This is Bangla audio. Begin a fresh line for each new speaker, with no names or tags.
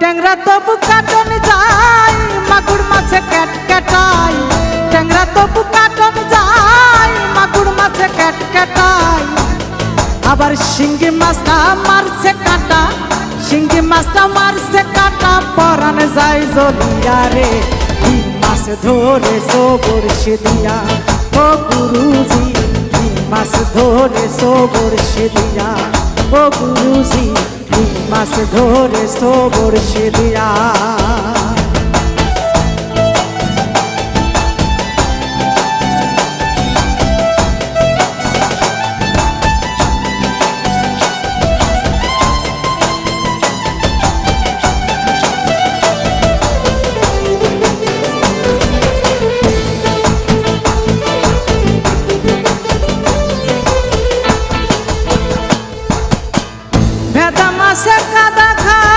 ট্যাংরা তবু কাটন যায়, মাগুর মাছে ক্যাট ক্যাটাই ট্যাংরা তবু কাটন যায়, মাগুর মাছে ক্যাট ক্যাটাই আবার শিঙ্গি মাছটা মারছে কাটা, শিঙ্গি মাছটা মারছে কাটা পরান যায় জলিয়া রে। মাছ ধরে সবর সে দিয়া ও গুরুজি মাছ ধরে সবর সে দিয়া ও গুরুজি মাছ ধরে সবর দিয়া পাশে কাদা খা